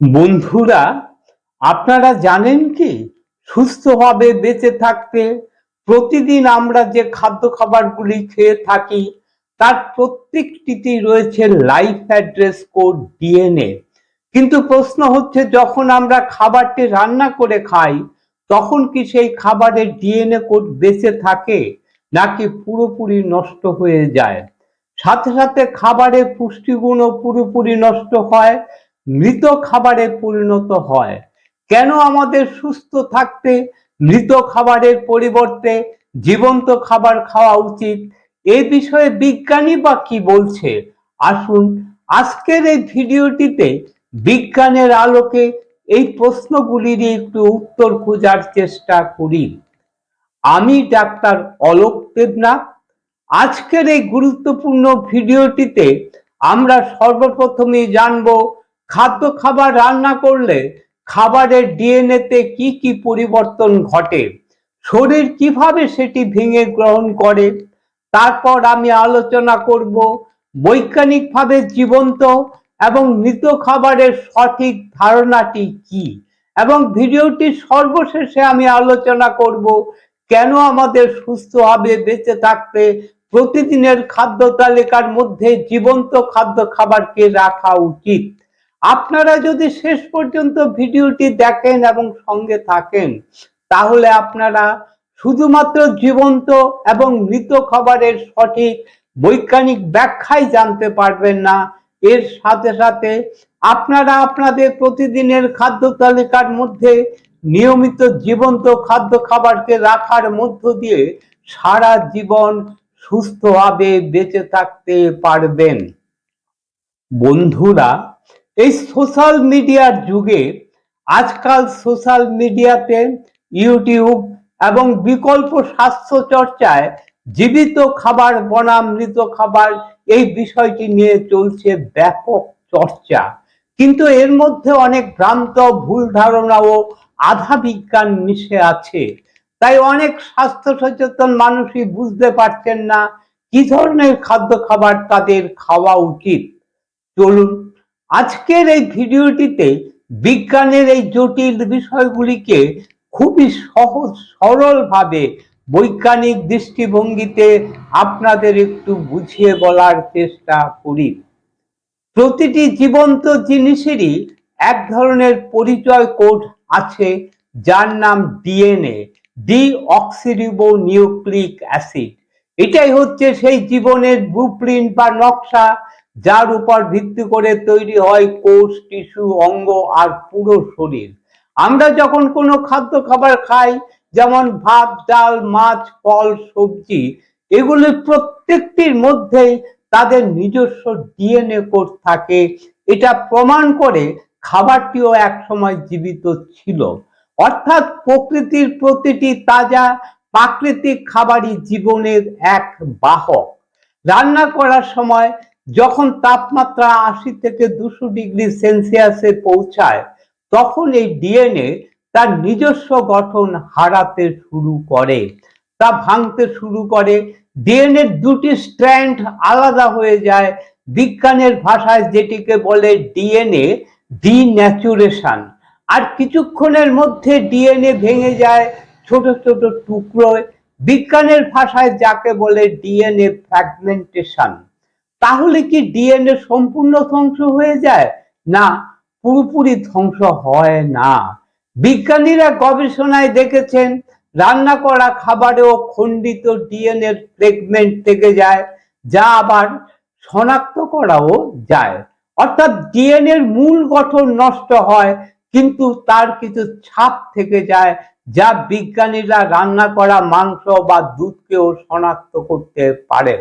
বন্ধুরা, আপনারা জানেন কি? সুস্থভাবে বেঁচে থাকতে প্রতিদিন আমরা যে খাদ্য খাবারগুলি খেয়ে থাকি, তার প্রত্যেকটিতেই রয়েছে লাইফ অ্যাড্রেস কোড ডিএনএ কিন্তু প্রশ্ন হচ্ছে, যখন আমরা খাবারটি রান্না করে খাই, তখন কি সেই খাবারের ডিএনএ কোড বেঁচে থাকে, নাকি পুরোপুরি নষ্ট হয়ে যায়? সাথে সাথে খাবারের পুষ্টিগুণও পুরোপুরি নষ্ট হয় মৃত খাবারে পরিণত হয়। কেন আমাদের সুস্থ থাকতে মৃত খাবারের পরিবর্তে জীবন্ত খাবার খাওয়া উচিত? এ বিষয়ে বিজ্ঞানী বা কি বলছে? আসুন আজকের এই ভিডিওটিতে বিজ্ঞানের আলোকে এই প্রশ্নগুলির একটু উত্তর খোঁজার চেষ্টা করি। আমি ডাক্তার অলোক দেবনাথ। আজকের এই গুরুত্বপূর্ণ ভিডিওটিতে আমরা সর্বপ্রথমেই জানব খাদ্য খাবার রান্না করলে খাবারের ডিএনএতে কি কি পরিবর্তন ঘটে? শরীর কীভাবে সেটি ভেঙে গ্রহণ করে? তারপর আমি আলোচনা করব বৈজ্ঞানিকভাবে জীবন্ত এবং মৃত খাবারের সঠিক ধারণাটি কি? এবং ভিডিওটির সর্বশেষে আমি আলোচনা করব কেন আমাদের সুস্থভাবে বেঁচে থাকতে প্রতিদিনের খাদ্য তালিকার মধ্যে জীবন্ত খাদ্য খাবারকে রাখা উচিত? আপনারা যদি শেষ পর্যন্ত ভিডিওটি দেখেন এবং সঙ্গে থাকেন, তাহলে আপনারা শুধুমাত্র জীবন্ত এবং মৃত খাবারের সঠিক বৈজ্ঞানিক ব্যাখ্যাই জানতে পারবেন না। এর সাথে সাথে আপনারা আপনাদের প্রতিদিনের খাদ্য তালিকার মধ্যে নিয়মিত জীবন্ত খাদ্য খাবারকে রাখার মধ্য দিয়ে সারা জীবন সুস্থভাবে বেঁচে থাকতে পারবেন। বন্ধুরা এই সোশ্যাল মিডিয়ার যুগে আজকাল সোশ্যাল মিডিয়াতে ইউটিউব এবং বিকল্প স্বাস্থ্য চর্চায় জীবিত খাবার বনাম মৃত খাবার এই বিষয়টি নিয়ে চলছে ব্যাপক চর্চা। কিন্তু এর মধ্যে অনেক ভ্রান্ত ভুল ধারণা ও আধা বিজ্ঞান মিশে আছে। তাই অনেক স্বাস্থ্য সচেতন মানুষই বুঝতে পারছেন না কি ধরনের খাদ্য খাবার তাদের খাওয়া উচিত। চলুন আজকের এই ভিডিওটিতে বিজ্ঞানের এই জটিল বিষয়গুলিকে খুবই সহজ, সরলভাবে বৈজ্ঞানিক দৃষ্টিভঙ্গিতে আপনাদের একটু বুঝিয়ে বলার চেষ্টা করি। প্রতিটি জীবন্ত জিনিসেরই এক ধরনের পরিচয় কোড আছে, যার নাম DNA deoxyribonucleic acid. এটাই হচ্ছে সেই জীবনের ব্লুপ্রিন্ট বা নকশা যার উপর ভিত্তি করে তৈরি হয় কোষ, টিস্যু, অঙ্গ আর পুরো শরীর। আমরা যখন কোনো খাদ্য খাবার খাই, যেমন ভাত, ডাল, মাছ, ফল, সবজি এগুলির প্রত্যেকটির মধ্যেই তাদের নিজস্ব ডিএনএ কোড থাকে। এটা প্রমাণ করে খাবারটিও একসময় জীবিত ছিল। অর্থাৎ প্রকৃতির প্রতিটি তাজা প্রাকৃতিক খাবারই জীবনের এক বাহক। রান্না করার সময় যখন তাপমাত্রা আশি থেকে দুশো ডিগ্রি সেলসিয়াসে পৌঁছায়, তখন এই ডিএনএ তার নিজস্ব গঠন হারাতে শুরু করে। তা ভাঙতে শুরু করে ডিএনএ দুটি স্ট্র্যান্ড আলাদা হয়ে যায়। বিজ্ঞানের ভাষায় যেটিকে বলে ডিএনএ ডিন্যাচুরেশন। আর কিছুক্ষণের মধ্যে ডিএনএ ভেঙে যায় ছোট ছোট টুকরোয়। বিজ্ঞানের ভাষায় যাকে বলে ডিএনএ ফ্র্যাগমেন্টেশন। তাহলে কি ডিএনএ সম্পূর্ণ ধ্বংস হয়ে যায়? না, পুরোপুরি ধ্বংস হয় না। বিজ্ঞানীরা গবেষণায় দেখেছেন, রান্না করা খাবারেও খণ্ডিত ডিএনএ ফ্রেগমেন্ট থেকে যায়, যা আবার শনাক্ত করাও যায়। অর্থাৎ ডিএনএর মূল গঠন নষ্ট হয়, কিন্তু তার কিছু ছাপ থেকে যায়, যা বিজ্ঞানীরা রান্না করা মাংস বা দুধকেও শনাক্ত করতে পারেন।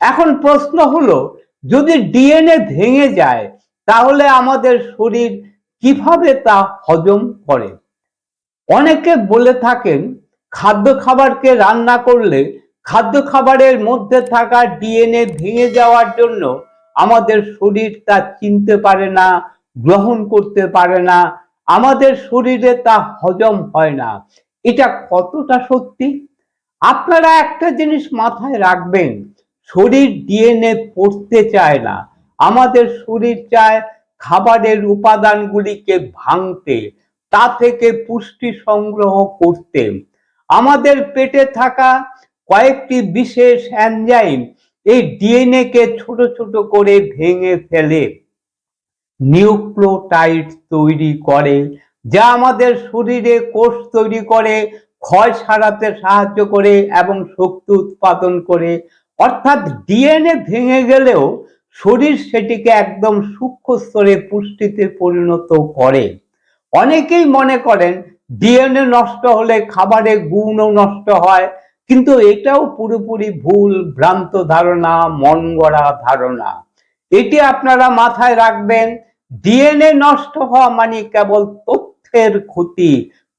এখন প্রশ্ন হলো, যদি ডিএনএ ভেঙে যায়, তাহলে আমাদের শরীর কীভাবে তা হজম করে? অনেকে বলে থাকেন, খাদ্য খাবারকে রান্না করলে খাদ্য খাবারের মধ্যে থাকা ডিএনএ ভেঙে যাওয়ার জন্য আমাদের শরীর তা চিনতে পারে না, গ্রহণ করতে পারে না, আমাদের শরীরে তা হজম হয় না। এটা কতটা সত্যি? আপনারা একটা জিনিস মাথায় রাখবেন শরীর ডিএনএ পড়তে চায় না। আমাদের শরীর চায় খাবারের উপাদানগুলিকে ভাঙতে, তা থেকে পুষ্টি সংগ্রহ করতে। আমাদের পেটে থাকা কয়েকটি বিশেষ অ্যানজাইম এই ডিএনএ কে ছোট ছোট করে ভেঙে ফেলে নিউক্লোটাইড তৈরি করে, যা আমাদের শরীরে কোষ তৈরি করে, ক্ষয় সারাতে সাহায্য করে এবং শক্তি উৎপাদন করে। অর্থাৎ ডিএনএ ভেঙে গেলেও শরীর সেটিকে একদম সূক্ষ্ম স্তরে পুষ্টিতে পরিণত করে। অনেকেই মনে করেন ডিএনএ নষ্ট হলে খাবারের গুণও নষ্ট হয়, কিন্তু এটাও পুরোপুরি ভুল, ভ্রান্ত ধারণা মন গড়া ধারণা। এটি আপনারা মাথায় রাখবেন ডিএনএ নষ্ট হওয়া মানে কেবল তথ্যের ক্ষতি,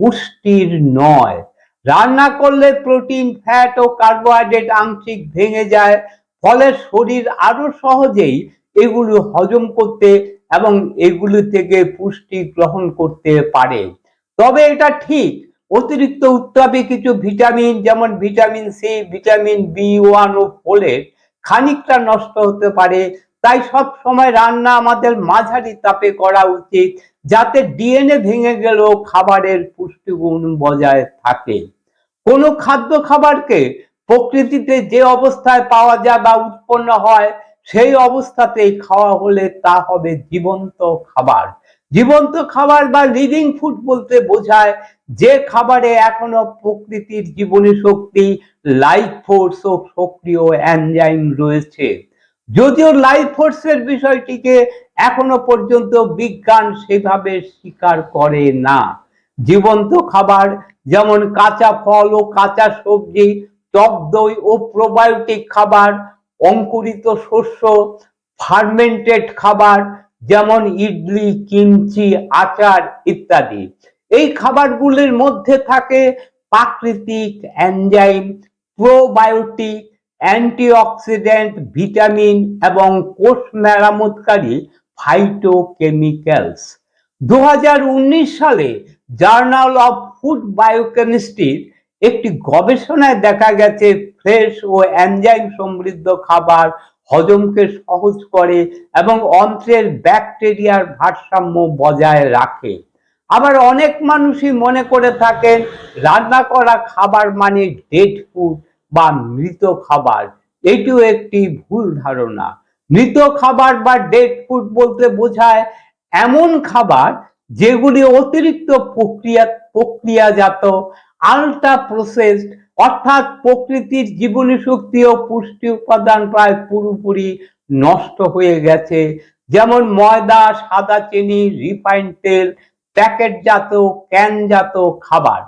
পুষ্টির নয়। রান্না করলে প্রোটিন, ফ্যাট ও কার্বোহাইড্রেট আংশিক ভেঙে যায়। ফলে শরীর আরও সহজেই এগুলো হজম করতে এবং এগুলি থেকে পুষ্টি গ্রহণ করতে পারে। তবে এটা ঠিক, অতিরিক্ত উত্তাপে কিছু ভিটামিন, যেমন vitamin C, vitamin B one ও ফোলেট খানিকটা নষ্ট হতে পারে। তাই সব সময় রান্না আমাদের মাঝারি তাপে করা উচিত, যাতে ডিএনএ ভেঙে গেলেও খাবারের পুষ্টিগুণ বজায় থাকে। কোনো খাদ্য খাবারকে প্রকৃতিতে যে অবস্থায় পাওয়া যায় বা উৎপন্ন হয়, সেই অবস্থাতেই খাওয়া হলে তা হবে জীবন্ত খাবার। জীবন্ত খাবার বা লিভিং ফুড বলতে বোঝায় যে খাবারে এখনও প্রকৃতির জীবনী শক্তি লাইফ ফোর্স ও সক্রিয় অ্যানজাইম রয়েছে। যদিও লাইফ ফোর্সের বিষয়টিকে এখনও পর্যন্ত বিজ্ঞান সেভাবে স্বীকার করে না। জীবন্ত খাবার যেমন কাঁচা ফল ও কাঁচা সবজি, টক দই ও প্রোবায়োটিক খাবার, অঙ্কুরিত শস্য ফার্মেন্টেড খাবার যেমন ইডলি, কিমচি, আচার ইত্যাদি। এই খাবারগুলির মধ্যে থাকে প্রাকৃতিক অ্যানজাইম প্রোবায়োটিক অ্যান্টিঅক্সিডেন্ট, ভিটামিন এবং কোষ মেরামতকারী ফাইটোকেমিক্যালস দু হাজার উনিশ সালে জার্নাল অফ ফুড বায়োকেমিস্ট্রির একটি গবেষণায় দেখা গেছে, ফ্রেশ ও এনজাইম সমৃদ্ধ খাবার হজমকে সহজ করে এবং অন্ত্রের ব্যাকটেরিয়ার ভারসাম্য বজায় রাখে। আবার অনেক মানুষই মনে করে থাকেন, রান্না করা খাবার মানে ডেড ফুড বা মৃত খাবার। এটিও একটি ভুল ধারণা। মৃত খাবার বা ডেড ফুড বলতে বোঝায় এমন খাবার যেগুলি অতিরিক্ত প্রক্রিয়া, প্রক্রিয়াজাত আলট্রা প্রসেসড অর্থাৎ প্রকৃতির জীবনী শক্তি ও পুষ্টি উপাদান প্রায় পুরোপুরি নষ্ট হয়ে গেছে। যেমন ময়দা, সাদা চিনি রিফাইন তেল, প্যাকেটজাত ক্যানজাত খাবার।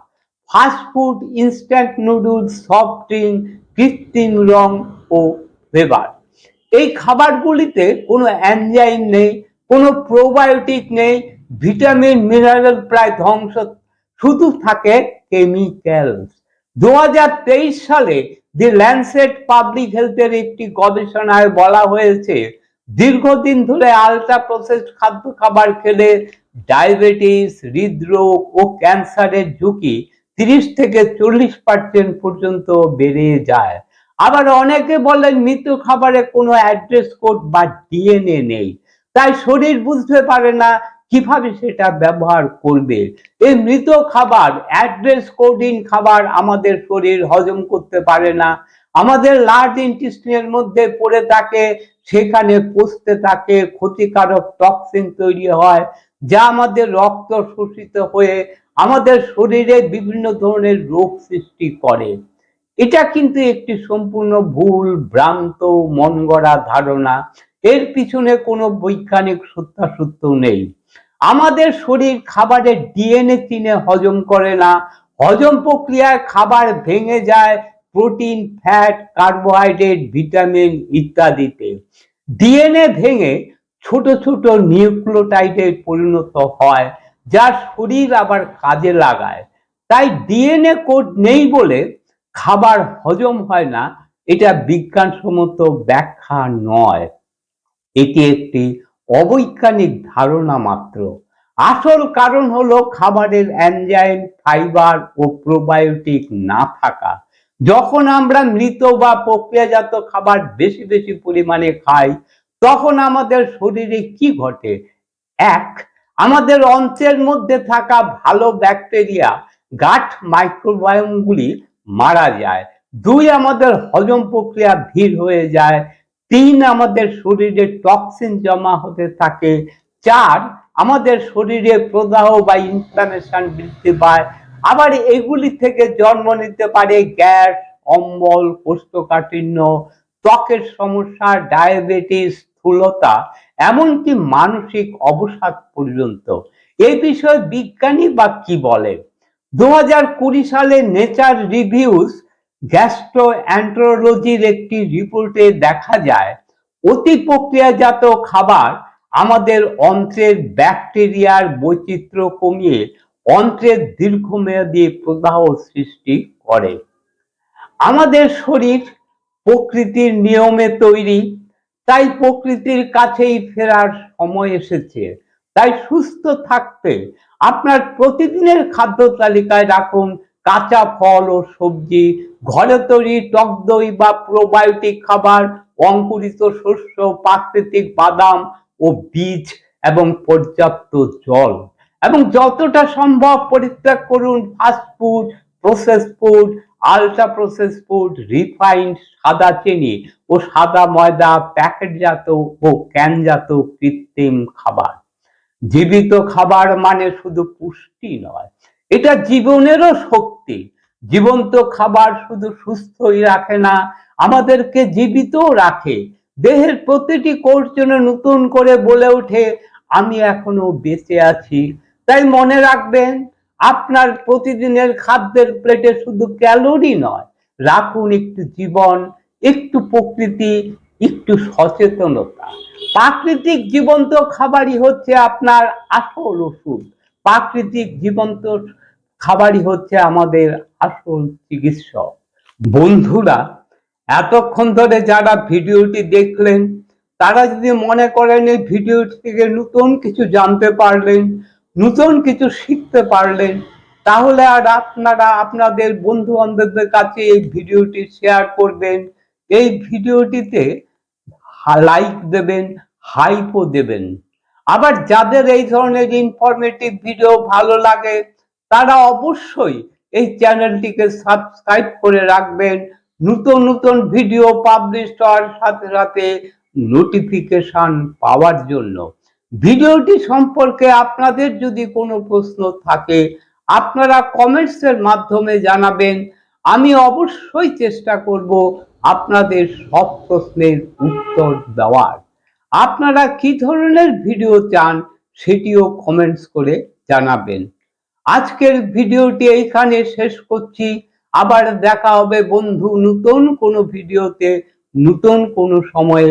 Fast food instant noodles, soft drink, কৃত্রিম রং ও ফ্লেভার। এই খাবারগুলিতে কোনো অ্যানজাইম নেই, কোনো প্রোবায়োটিক নেই, ভিটামিন, মিনারেল প্রায় ধ্বংস, শুধু থাকে কেমিক্যালস। দু সালে দি ল্যান্ডসেট পাবলিক হেলথের একটি গবেষণায় বলা হয়েছে, দীর্ঘদিন ধরে আলট্রা প্রসেসড খাদ্য খাবার খেলে ডায়াবেটিস, হৃদরোগ ও ক্যান্সারের ঝুঁকি তিরিশ থেকে চল্লিশ পার্সেন্ট পর্যন্ত বেড়ে যায়। আবার অনেকে বলেন, মৃত খাবারে কোনো অ্যাড্রেস কোড বা ডিএনএ নেই। তাই শরীর বুঝতে পারে না, কীভাবে সেটা ব্যবহার করবে? এই মৃত খাবার অ্যাড্রেস কোডিং খাবার আমাদের শরীর হজম করতে পারে না। আমাদের লার্জ ইন্টেস্টিনের মধ্যে পড়ে থাকে, সেখানে পচতে থাকে, ক্ষতিকারক টক্সিন তৈরি হয়, যা আমাদের রক্ত শোষিত হয়ে আমাদের শরীরে বিভিন্ন ধরনের রোগ সৃষ্টি করে। এটা কিন্তু একটি সম্পূর্ণ ভুল, ভ্রান্ত মন গড়া ধারণা। এর পিছনে কোনো বৈজ্ঞানিক সত্যাসত্য নেই। আমাদের শরীর খাবারের ডিএনএ চিনে হজম করে না। হজম প্রক্রিয়ায় খাবার ভেঙে যায়, প্রোটিন, ফ্যাট, কার্বোহাইড্রেট, ভিটামিন ইত্যাদিতে। ডিএনএ ভেঙে ছোট ছোট নিউক্লিওটাইডে পরিণত হয়। যা শরীর আবার কাজে লাগায়। তাই ডিএনএ কোড নেই বলে খাবার হজম হয় না, এটা বিজ্ঞানসম্মত ব্যাখ্যা নয়। এটি একটি অবৈজ্ঞানিক ধারণা মাত্র। আসল কারণ হলো খাবারের অ্যানজাইম, ফাইবার ও প্রোবায়োটিক না থাকা। যখন আমরা মৃত বা প্রক্রিয়াজাত খাবার বেশি বেশি পরিমাণে খাই, তখন আমাদের শরীরে কি ঘটে? এক আমাদের অন্ত্রের মধ্যে থাকা ভালো ব্যাকটেরিয়া গাট মাইক্রোবায়োমগুলি মারা যায়। দুই, আমাদের হজম প্রক্রিয়া ধীর হয়ে যায়। তিন, আমাদের শরীরে টক্সিন জমা হতে থাকে। চার, আমাদের শরীরে প্রদাহ বা ইনফ্লামেশন বৃদ্ধি পায়। আবার এগুলি থেকে জন্ম নিতে পারে গ্যাস, অম্বল, কোষ্ঠকাঠিন্য, ত্বকের সমস্যা, ডায়াবেটিস, স্থূলতা এমনকি মানসিক অবসাদ পর্যন্ত। এই বিষয়ে বিজ্ঞানী বা কি বলে? দু সালে নেচার রিভিউস গ্যাস্ট্রো অ্যান্ট্রোলজির একটি রিপোর্টে দেখা যায়, অতি প্রক্রিয়াজাত খাবার আমাদের অন্ত্রের ব্যাকটেরিয়ার বৈচিত্র্য কমিয়ে অন্ত্রের দীর্ঘমেয়াদী প্রদাহ সৃষ্টি করে। আমাদের শরীর প্রকৃতির নিয়মে তৈরি তাই প্রকৃতির কাছেই ফেরার সময় এসেছে। তাই সুস্থ থাকতে আপনার প্রতিদিনের খাদ্য তালিকায় রাখুন কাঁচা ফল ও সবজি, ঘরে তৈরি টক দই বা প্রোবায়োটিক খাবার, অঙ্কুরিত শস্য, প্রাকৃতিক বাদাম ও বীজ এবং পর্যাপ্ত জল। এবং যতটা সম্ভব পরিত্যাগ করুন fast food process food ultra process food refined সাদা চিনি ও সাদা ময়দা, প্যাকেটজাত ও ক্যানজাত কৃত্রিম খাবার। জীবিত খাবার মানে শুধু পুষ্টি নয়, এটা জীবনেরও শক্তি। জীবন্ত খাবার শুধু সুস্থই রাখে না, আমাদেরকে জীবিতও রাখে। দেহের প্রতিটি কোষ যেন নতুন করে বলে ওঠে, আমি এখনও বেঁচে আছি। তাই মনে রাখবেন আপনার প্রতিদিনের খাদ্যের প্লেটে শুধু ক্যালোরি নয়, রাখুন একটু জীবন, একটু প্রকৃতি, একটু সচেতনতা। প্রাকৃতিক জীবন্ত খাবারই হচ্ছে আপনার আসল ওষুধ। প্রাকৃতিক জীবন্ত খাবারই হচ্ছে আমাদের আসল চিকিৎসক। বন্ধুরা, এতক্ষণ ধরে যারা ভিডিওটি দেখলেন, তারা যদি মনে করেন এই ভিডিওটি থেকে নতুন কিছু জানতে পারলেন নতুন কিছু শিখতে পারলেন তাহলে আর আপনারা আপনাদের বন্ধু বান্ধবদের কাছে এই ভিডিওটি শেয়ার করবেন, এই ভিডিওটিতে লাইক দেবেন হাইপও দেবেন। আবার যাদের এই ধরনের ইনফরমেটিভ ভিডিও ভালো লাগে, তারা অবশ্যই এই চ্যানেলটিকে সাবস্ক্রাইব করে রাখবেন। নতুন নতুন ভিডিও পাবলিশ হওয়ার সাথে সাথে নোটিফিকেশন পাওয়ার জন্য। ভিডিওটি সম্পর্কে আপনাদের যদি কোনো প্রশ্ন থাকে, আপনারা কমেন্টসের মাধ্যমে জানাবেন। আমি অবশ্যই চেষ্টা করব আপনাদের সব প্রশ্নের উত্তর দেওয়ার। আপনারা কি ধরনের ভিডিও চান সেটিও কমেন্টস করে জানাবেন। আজকের ভিডিওটি এইখানে শেষ করছি। আবার দেখা হবে বন্ধু নতুন কোনো ভিডিওতে, নতুন কোনো সময়ে।